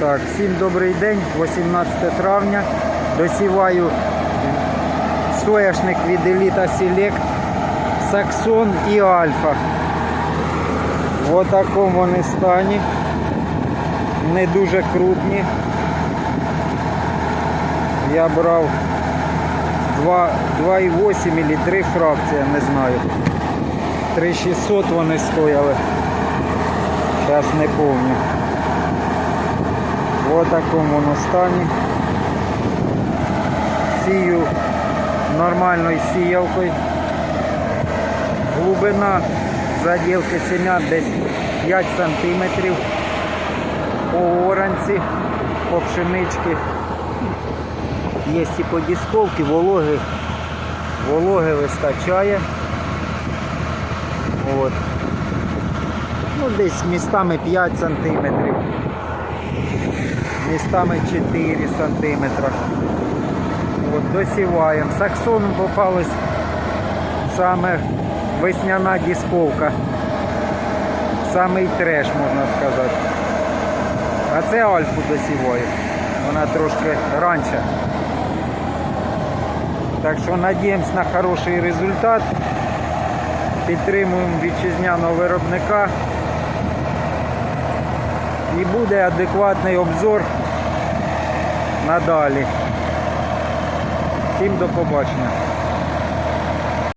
Так, всім добрий день, 18 травня. Досіваю сояшник від Еліта Select, Саксон і Альфа. В такому вони стані. Не дуже крупні. Я брав 2,8 или 3 фракція, не знаю. 3600 вони стояли. Зараз не помню. В такому воно стані. Сію нормальною сіялкою. Глибина заділки семян десь 5 см. По оранці, по пшенички. Є і по дісковці, вологи, вологи вистачає. От. Ну, десь містами 5 сантиметрів містами 4 сантиметра. От досіваємо. Саксоном попалась саме весняна дісковка. Самий треш, можна сказати. А це альфу досіваю. Вона трошки раніше. Так що надіємось на хороший результат. Підтримуємо вітчизняного виробника. І буде адекватний обзор надалі. Всім до побачення.